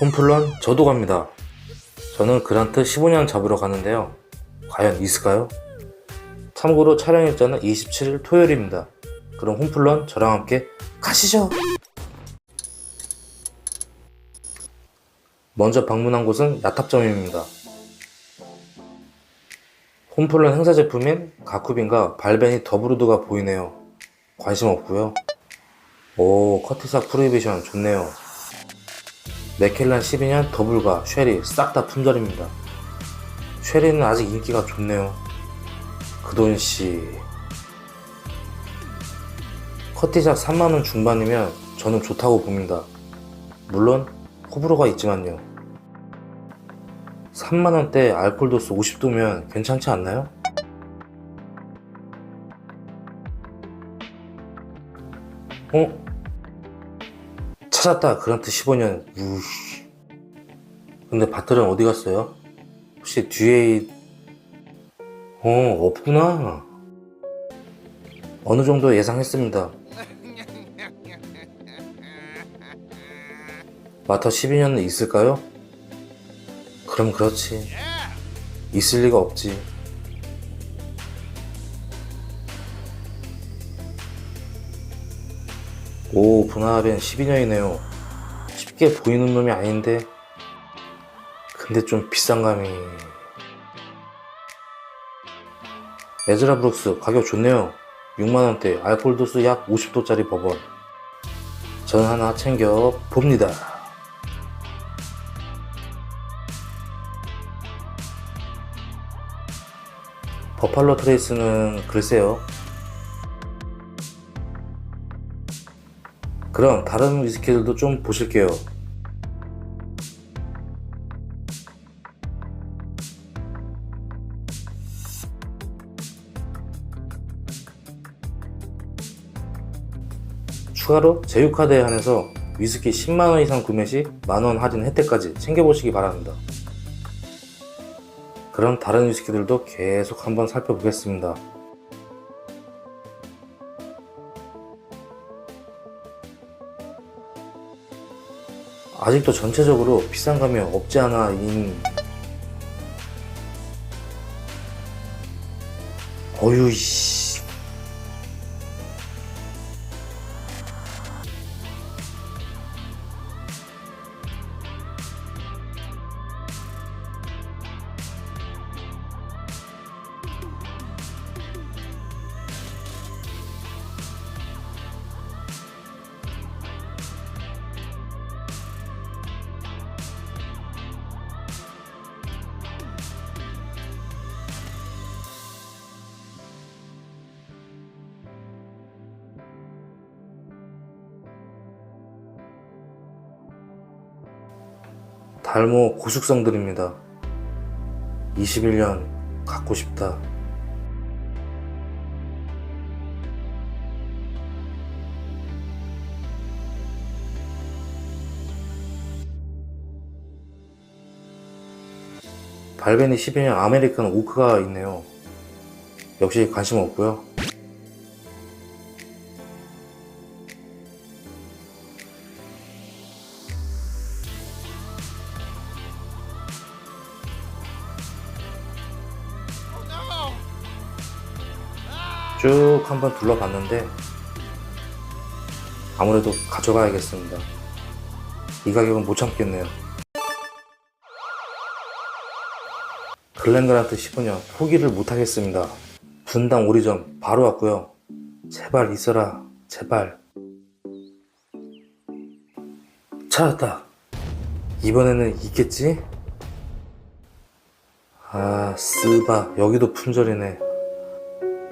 홈플런 저도 갑니다. 저는 그란트 15년 잡으러 가는데요. 과연 있을까요? 참고로 촬영 일자는 27일 토요일입니다. 그럼 홈플런 저랑 함께 가시죠. 먼저 방문한 곳은 야탑점입니다. 홈플런 행사 제품인 가쿠빈과 발베니 더브루드가 보이네요. 관심 없고요. 오 커티사 프로히비션 좋네요. 맥켈란 12년 더블과 쉐리 싹 다 품절입니다. 쉐리는 아직 인기가 좋네요. 그돈씨 커티샷 3만원 중반이면 저는 좋다고 봅니다. 물론 호불호가 있지만요. 3만원대 알콜 도수 50도면 괜찮지 않나요? 어? 찾았다 그란트 15년 우씨. 근데 바틀은 어디 갔어요? 혹시 뒤에 이- 어 없구나. 어느 정도 예상했습니다. 마터 12년은 있을까요? 그럼 그렇지. 있을 리가 없지 오 분할은 12년이네요. 쉽게 보이는 놈이 아닌데? 근데 좀 비싼 감이. 에즈라 브룩스 가격 좋네요. 6만원대 알콜 도수 약 50도짜리 버번 전 하나 챙겨 봅니다. 버팔로 트레이스는 글쎄요 그럼 다른 위스키들도 좀 보실게요 추가로 제휴카드에 한해서 위스키 10만원 이상 구매 시 만원 할인 혜택까지 챙겨보시기 바랍니다. 그럼 다른 위스키들도 계속 한번 살펴보겠습니다. 아직도 전체적으로 비싼 감이 없지 않아 인. 어휴 씨 달모 고숙성들입니다. 21년 갖고 싶다. 발베니 12년 아메리칸 오크가 있네요. 역시 관심 없고요. 쭉 한번 둘러봤는데 아무래도 가져가야겠습니다. 이 가격은 못 참겠네요. 글렌그란트 15년 포기를 못하겠습니다. 분당 오리점 바로 왔고요. 제발 있어라 제발 찾았다. 이번에는 있겠지? 아 쓰바 여기도 품절이네.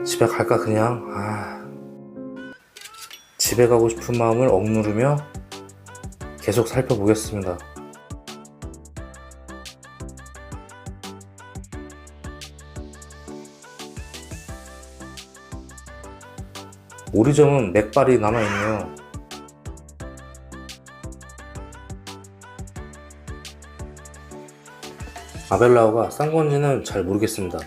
집에 갈까 그냥 아 집에 가고 싶은 마음을 억누르며 계속 살펴보겠습니다. 오리점은 맥발이 남아있네요. 아벨라오가 싼 건지는 잘 모르겠습니다.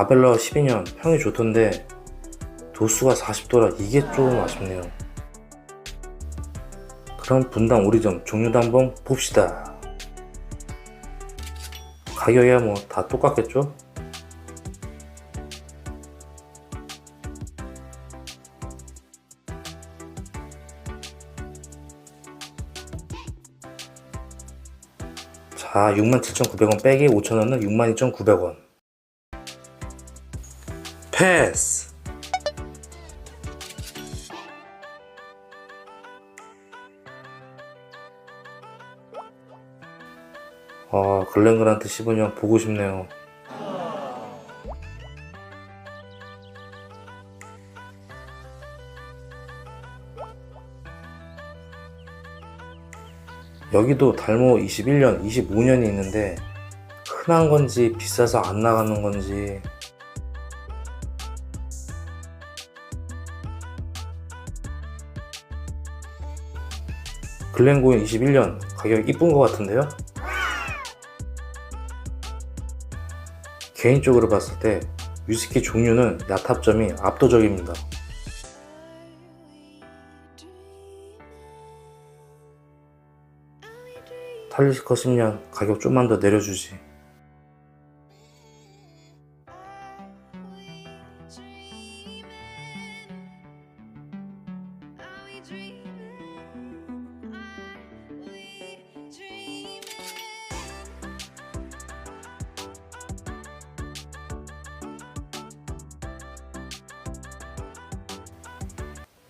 아벨라 12년 평이 좋던데 도수가 40도라 이게 좀 아쉽네요. 그럼 분당 오리점 종류도 한번 봅시다. 가격이야 뭐 다 똑같겠죠? 자, 67,900원 빼기 5,000원은 62,900원. 패스! 아, 글렌그란트 15년 보고 싶네요. 여기도 달모 21년, 25년이 있는데 흔한 건지 비싸서 안 나가는 건지 글렌고인 21년 가격 이쁜 것 같은데요? 개인적으로 봤을 때 위스키 종류는 야탑점이 압도적입니다. 탈리스커 10년 가격 좀만 더 내려주지.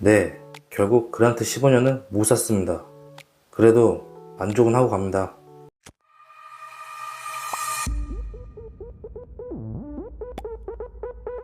네, 결국 그란트 15년은 못 샀습니다. 그래도 만족은 하고 갑니다.